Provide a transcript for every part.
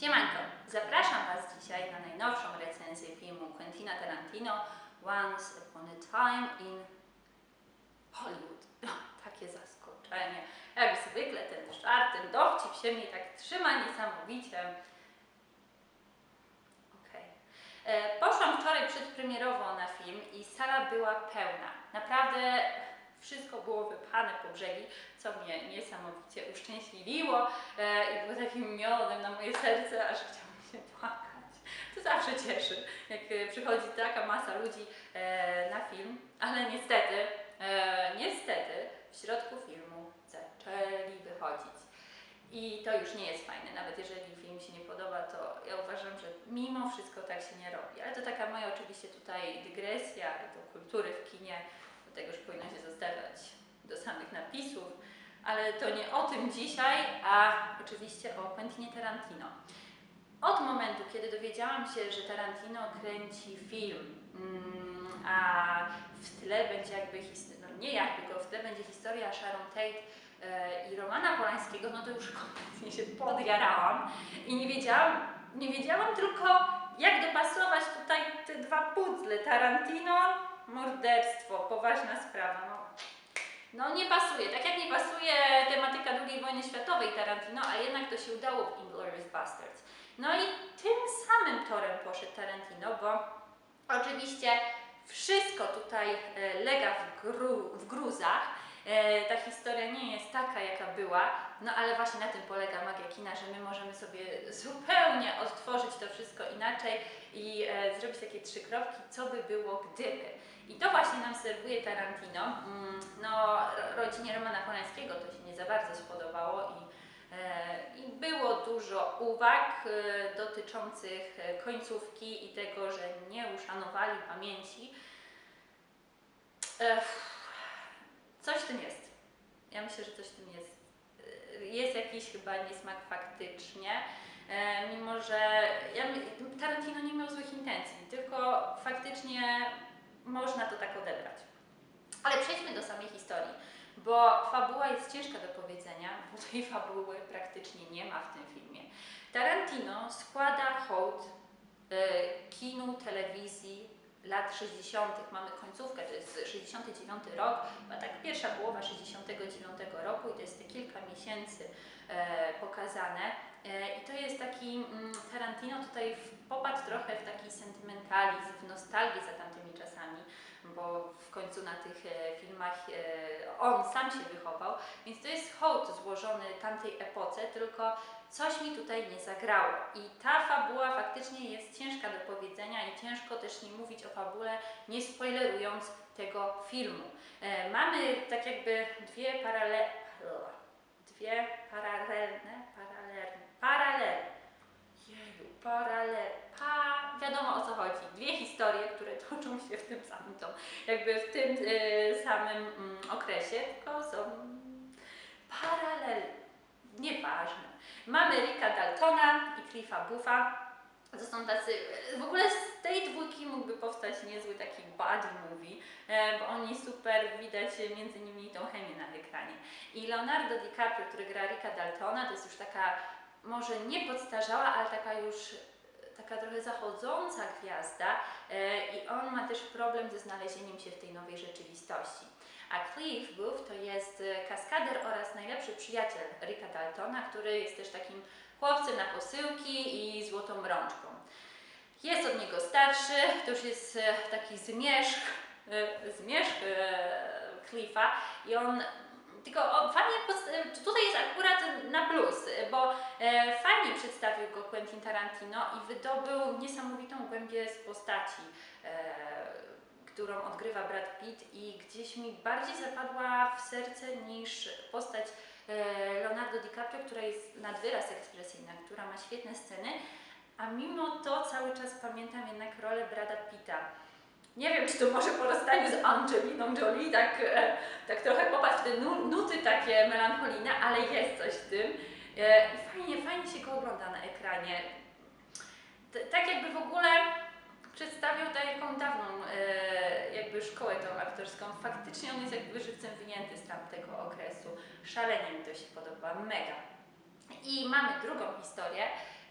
Siemanko, zapraszam Was dzisiaj na najnowszą recenzję filmu Quentina Tarantino Once Upon a Time in Hollywood. No, takie zaskoczenie. Jak zwykle ten żart, ten dowcip się mnie tak trzyma niesamowicie. Okej. E, Poszłam wczoraj przedpremierowo na film i sala była pełna. Naprawdę wszystko było wypchane po brzegi, co mnie niesamowicie uszczęśliwiło e, i było takim miodem na moje serce, aż chciało mi się płakać. To zawsze cieszy, jak e, przychodzi taka masa ludzi e, na film, ale niestety, niestety w środku filmu zaczęli wychodzić. I to już nie jest fajne, nawet jeżeli film się nie podoba, to ja uważam, że mimo wszystko tak się nie robi. Ale to taka moja oczywiście tutaj dygresja do kultury w kinie, tego już powinno się zostawiać do samych napisów, ale to nie o tym dzisiaj, a oczywiście o Quentinie Tarantino. Od momentu, kiedy dowiedziałam się, że Tarantino kręci film, mm, a w tle będzie jakby, no nie jakby, tylko w tle będzie historia Sharon Tate e, i Romana Polańskiego, no to już kompletnie się podjarałam i nie wiedziałam, nie wiedziałam tylko jak dopasować tutaj te dwa puzzle, Tarantino, morderstwo, poważna sprawa, no. No nie pasuje, tak jak nie pasuje tematyka II wojny światowej Tarantino, a jednak to się udało w Inglourious Basterds. No i tym samym torem poszedł Tarantino, bo oczywiście wszystko tutaj e, lega w, gru, w gruzach. E, ta historia nie jest taka, jaka była, no ale właśnie na tym polega magia kina, że my możemy sobie zupełnie odtworzyć to wszystko inaczej i e, zrobić takie trzy kropki, co by było gdyby. I to właśnie nam serwuje Tarantino. Mm, No, ro- rodzinie Romana Polańskiego to się nie za bardzo spodobało i, e, i było dużo uwag e, dotyczących e, końcówki i tego, że nie uszanowali pamięci. Coś w tym jest. Ja myślę, że coś w tym jest. Jest jakiś chyba niesmak faktycznie. Mimo że ja, Tarantino nie miał złych intencji, tylko faktycznie można to tak odebrać. Ale przejdźmy do samej historii, bo fabuła jest ciężka do powiedzenia, bo tej fabuły praktycznie nie ma w tym filmie. Tarantino składa hołd e, kinu, telewizji lat 60. Mamy końcówkę, to jest 69 rok, a tak pierwsza połowa 69 roku i to jest te kilka miesięcy e, pokazane. E, I to jest taki, mm, Tarantino tutaj popadł trochę w taki sentymentalizm, w nostalgię za tamtymi czasami, bo w końcu na tych e, filmach on sam się wychował, więc to jest hołd złożony tamtej epoce, tylko coś mi tutaj nie zagrało. I ta fabuła faktycznie jest ciężka do powiedzenia i ciężko też nie mówić o fabule, nie spoilerując tego filmu. E, mamy tak jakby dwie parale... dwie paralelne, paralelne, paralel. Jeju, paralel, pa, wiadomo o co chodzi. Dwie historie, które toczą się w tym samym, tą, jakby w tym e, samym mm, okresie, tylko są paralel, nieważne. Mamy Ricka Daltona i Cliffa Buffa. To są tacy, w ogóle z tej dwójki mógłby powstać niezły taki buddy movie, e, bo oni super, widać między nimi tą chemię na ekranie. I Leonardo DiCaprio, który gra Ricka Daltona, to jest już taka, może nie podstarzała, ale taka już taka trochę zachodząca gwiazda e, i on ma też problem ze znalezieniem się w tej nowej rzeczywistości. A Cliff Booth to jest e, kaskader oraz najlepszy przyjaciel Ricka Daltona, który jest też takim chłopcem na posyłki i złotą rączką. Jest od niego starszy, to już jest e, taki zmierzch, e, zmierzch Cliffa i on tylko fajnie, tutaj jest akurat na plus, bo fajnie przedstawił go Quentin Tarantino i wydobył niesamowitą głębię z postaci, którą odgrywa Brad Pitt i gdzieś mi bardziej zapadła w serce niż postać e, Leonardo DiCaprio, która jest nad wyraz ekspresyjna, która ma świetne sceny, a mimo to cały czas pamiętam jednak rolę Brada Pitta. Nie wiem, czy to może po rozstaniu z Angeliną Jolie tak, e, tak trochę popaść w te nu- nuty takie melancholijne, ale jest coś w tym. E, I fajnie, fajnie się go ogląda na ekranie. Tak jakby w ogóle przedstawiał taką dawną e, szkołę tą aktorską. Faktycznie on jest jakby żywcem wyjęty z tamtego okresu. Szalenie mi to się podoba, mega. I mamy drugą historię,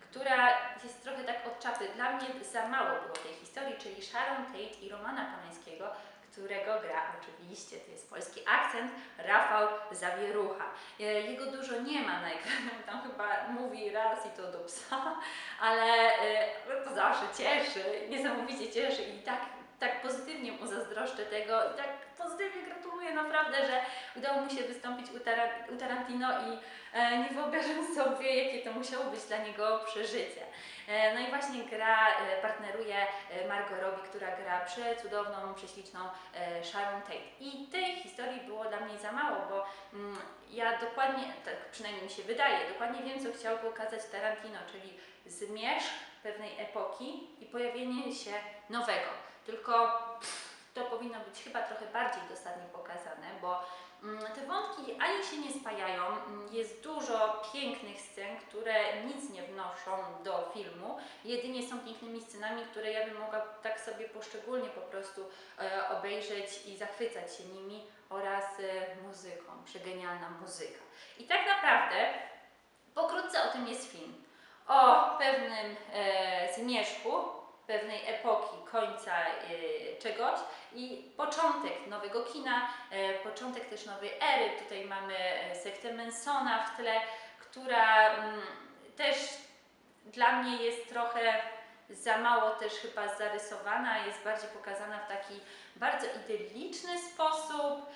która jest trochę tak od czapy. Dla mnie za mało było tej historii, czyli Sharon Tate i Romana Panańskiego, którego gra oczywiście, to jest polski akcent, Rafał Zawierucha. E, Jego dużo nie ma na ekranie, tam chyba mówi raz i to do psa, ale e, no to zawsze cieszy, niesamowicie cieszy i tak, tak pozytywnie mu zazdroszczę tego i tak pozytywnie gratuluję naprawdę, że udało mu się wystąpić u, Tara- u Tarantino i e, nie wyobrażam sobie, jakie to musiało być dla niego przeżycie. E, No i właśnie gra, e, partneruje e, Margot Robbie, która gra przecudowną, prześliczną Sharon Tate. I tej historii było dla mnie za mało, bo mm, ja dokładnie, tak przynajmniej mi się wydaje, dokładnie wiem, co chciał pokazać Tarantino, czyli zmierzch pewnej epoki i pojawienie się nowego. Tylko to powinno być chyba trochę bardziej dosadnie pokazane, bo te wątki ani się nie spajają, mm, jest dużo pięknych scen, które nic nie wnoszą do filmu, jedynie są pięknymi scenami, które ja bym mogła tak sobie poszczególnie po prostu e, obejrzeć i zachwycać się nimi oraz e, muzyką, przegenialna muzyka. I tak naprawdę pokrótce o tym jest film. O pewnym e, zmierzchu, pewnej epoki, końca e, czegoś i początek nowego kina, e, początek też nowej ery. Tutaj mamy e, sektę Mansona w tle, która mm, też dla mnie jest trochę za mało też chyba zarysowana, jest bardziej pokazana w taki bardzo idylliczny sposób.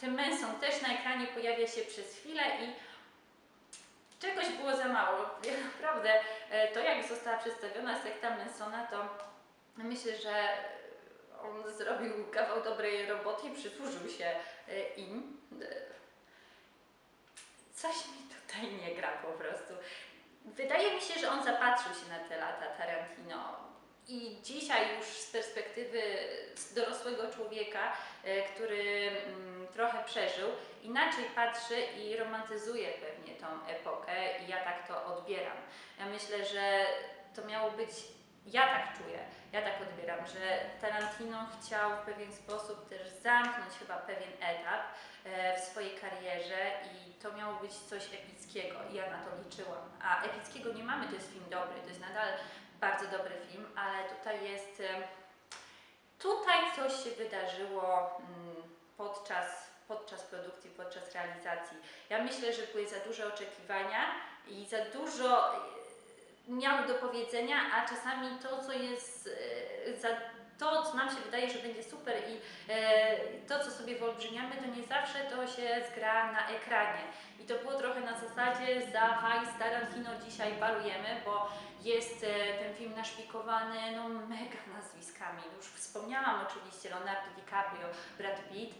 Ten Manson też na ekranie pojawia się przez chwilę i czegoś było za mało. Ja Naprawdę e, to jak została przedstawiona sekta Mansona, to myślę, że on zrobił kawał dobrej roboty i przysłużył się e, im. E, Coś mi tutaj nie gra po prostu. Wydaje mi się, że on zapatrzył się na te lata Tarantino i dzisiaj już z perspektywy dorosłego człowieka, e, który mm, trochę przeżył, inaczej patrzy i romantyzuje pewnie tą epokę i ja tak to odbieram. Ja myślę, że to miało być, ja tak czuję, ja tak odbieram, że Tarantino chciał w pewien sposób też zamknąć chyba pewien etap e, w swojej karierze i to miało być coś epickiego i ja na to liczyłam. A epickiego nie mamy, to jest film dobry, to jest nadal bardzo dobry film, ale tutaj jest, tutaj coś się wydarzyło mm, podczas, podczas produkcji, podczas realizacji. Ja myślę, że były za duże oczekiwania i za dużo e, miały do powiedzenia, a czasami to, co jest e, za to, co nam się wydaje, że będzie super i e, to, co sobie wyolbrzymiamy, to nie zawsze to się zgra na ekranie. I to było trochę na zasadzie za hajs Tarantino dzisiaj balujemy, bo jest e, ten film naszpikowany no mega nazwiskami. Już wspomniałam oczywiście Leonardo DiCaprio, Brad Pitt,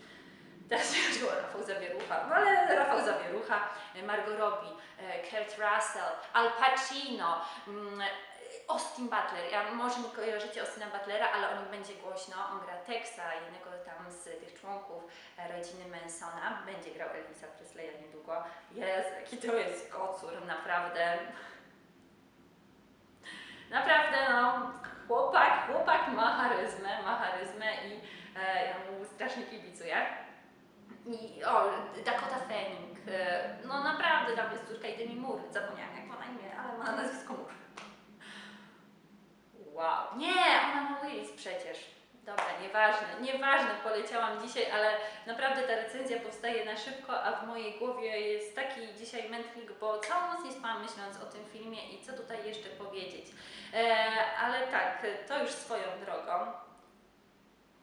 teraz się chodziło o Rafał Zawierucha, no ale Rafał Zawierucha, Margot Robbie, e, Kurt Russell, Al Pacino, Austin Butler. Ja może nie kojarzycie Austina Butlera, ale o nim będzie głośno. On gra Texa, jednego tam z tych członków e, rodziny Mansona. Będzie grał Elvisa Presleya niedługo. Jest, jaki to jest kocur, naprawdę. Naprawdę, no, chłopak, chłopak ma charyzmę, ma charyzmę i e, ja mu strasznie kibicuję. I o, Dakota Fanning, e, no naprawdę tam jest córka i Demi Moore, zapomniałam jak ma na imię, ale ma nazwisko Moore. Wow, nie, ona ma Willis przecież. Dobra, nieważne, nieważne, poleciałam dzisiaj, ale naprawdę ta recenzja powstaje na szybko, a w mojej głowie jest taki dzisiaj mętlik, bo całą noc nie spałam myśląc o tym filmie i co tutaj jeszcze powiedzieć. E, ale tak, to już swoją drogą.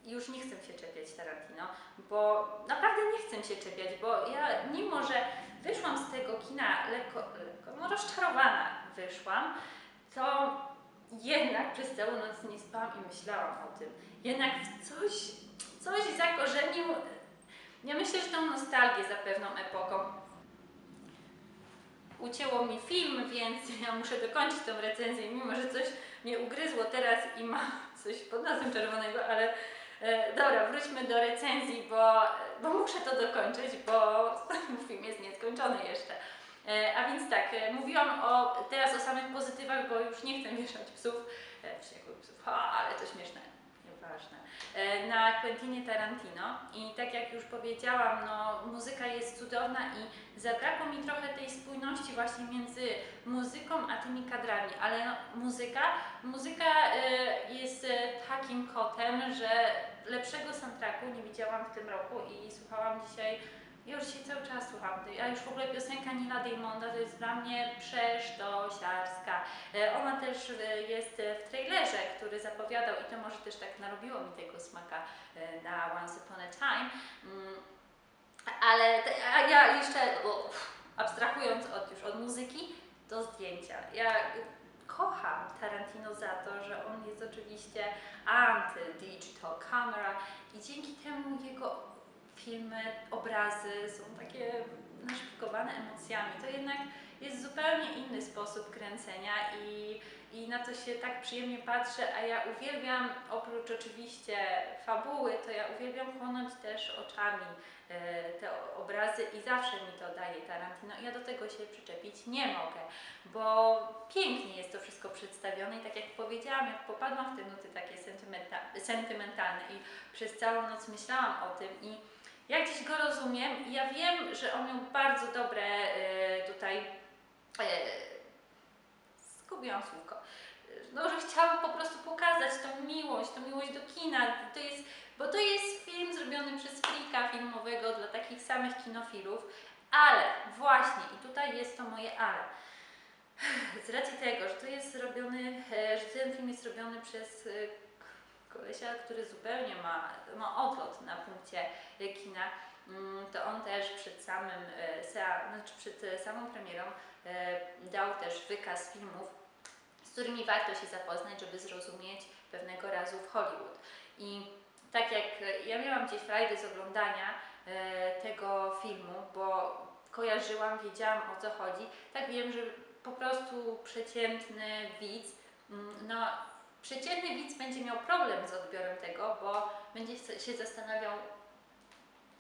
Już nie chcę się czepiać Tarantino, bo naprawdę nie chcę się czepiać, bo ja mimo, że wyszłam z tego kina lekko, lekko no rozczarowana wyszłam, to jednak przez całą noc nie spałam i myślałam o tym. Jednak coś, coś zakorzenił. Ja myślę, że tą nostalgię za pewną epoką. Ucięło mi film, więc ja muszę dokończyć tą recenzję, mimo że coś mnie ugryzło teraz i ma coś pod nosem czerwonego, ale e, dobra, wróćmy do recenzji, bo, bo muszę to dokończyć, bo film jest nieskończony jeszcze. E, a więc tak, e, mówiłam o, teraz o samych pozytywach, bo już nie chcę mieszać psów, e, wściekłych psów, ha, ale to śmieszne, nieważne. na Quentinie Tarantino. I tak jak już powiedziałam, no muzyka jest cudowna i zabrakło mi trochę tej spójności właśnie między muzyką a tymi kadrami, ale no, muzyka, muzyka jest takim kotem, że lepszego soundtracku nie widziałam w tym roku i słuchałam dzisiaj ja już dzisiaj cały czas słucham a już w ogóle piosenka Nila Diamonda to jest dla mnie przesztosiarska. E, Ona też e, jest w trailerze, który zapowiadał i to może też tak narobiło mi tego smaka e, na Once Upon a Time. Mm, Ale a ja jeszcze abstrahując od, już od muzyki do zdjęcia. Ja kocham Tarantino za to, że on jest oczywiście anty-digital camera i dzięki temu jego filmy, obrazy są takie naszpikowane emocjami. To jednak jest zupełnie inny sposób kręcenia i, i na to się tak przyjemnie patrzę, a ja uwielbiam, oprócz oczywiście fabuły, to ja uwielbiam chłonąć też oczami e, te obrazy i zawsze mi to daje Tarantino ja do tego się przyczepić nie mogę, bo pięknie jest to wszystko przedstawione i tak jak powiedziałam, jak popadłam w te nuty takie sentymenta- sentymentalne i przez całą noc myślałam o tym i ja gdzieś go rozumiem i ja wiem, że on miał bardzo dobre e, tutaj e, zgubiłam słówko. No, że chciał po prostu pokazać tą miłość, tą miłość do kina. To jest, bo to jest film zrobiony przez frika filmowego dla takich samych kinofilów, ale właśnie, i tutaj jest to moje ale. Z racji tego, że to jest zrobiony, e, że ten film jest robiony przez kolesia, który zupełnie ma, ma odlot na punkcie kina, mm, to on też przed samym, e, znaczy przed e, samą premierą e, dał też wykaz filmów, z którymi warto się zapoznać, żeby zrozumieć pewnego razu w Hollywood. I tak jak ja miałam gdzieś frajdę z oglądania tego filmu, bo kojarzyłam, wiedziałam o co chodzi, tak wiem, że po prostu przeciętny widz, mm, no przeciętny widz będzie miał problem z odbiorem tego, bo będzie się zastanawiał,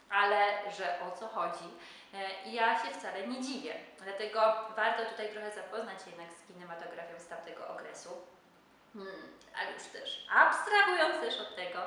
ale że o co chodzi. E, I ja się wcale nie dziwię. Dlatego warto tutaj trochę zapoznać się jednak z kinematografią z tamtego okresu. Hmm, ale już też abstrahując też od tego,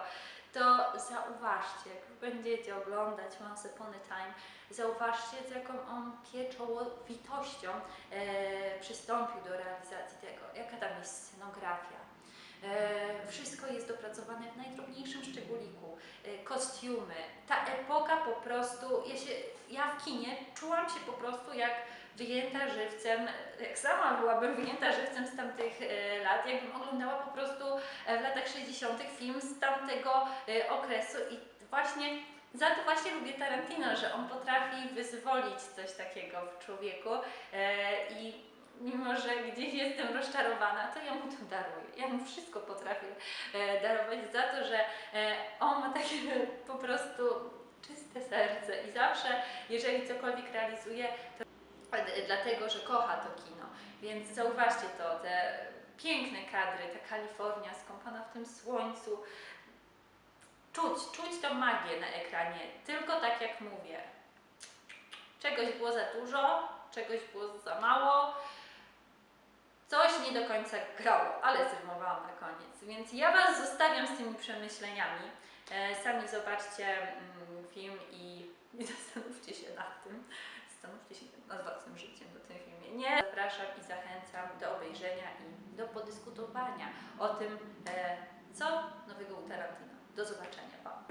to zauważcie, jak będziecie oglądać Once Upon a Time, zauważcie z jaką on pieczołowitością e, przystąpił do realizacji tego, jaka tam jest scenografia. E, wszystko jest dopracowane w najdrobniejszym szczególiku. E, kostiumy. Ta epoka po prostu, ja, się, ja w kinie czułam się po prostu jak wyjęta żywcem, jak sama byłabym wyjęta żywcem z tamtych e, lat, jakbym oglądała po prostu w latach 60. film z tamtego okresu i właśnie za to właśnie lubię Tarantino, że on potrafi wyzwolić coś takiego w człowieku i mimo, że gdzieś jestem rozczarowana, to ja mu to daruję. Ja mu wszystko potrafię e, darować za to, że e, on ma takie po prostu czyste serce i zawsze, jeżeli cokolwiek realizuje, to dlatego, że kocha to kino. Więc zauważcie to, te piękne kadry, ta Kalifornia skąpana w tym słońcu. Czuć, czuć tą magię na ekranie, tylko tak jak mówię. Czegoś było za dużo, czegoś było za mało, coś nie do końca grało, ale zrymowałam na koniec. Więc ja Was zostawiam z tymi przemyśleniami. E, sami zobaczcie mm, film i, i zastanówcie się nad tym. Zastanówcie się nad własnym życiem do tym filmie. Nie zapraszam i zachęcam do obejrzenia i do podyskutowania o tym, e, co nowego u Tarantino. Do zobaczenia. Pa.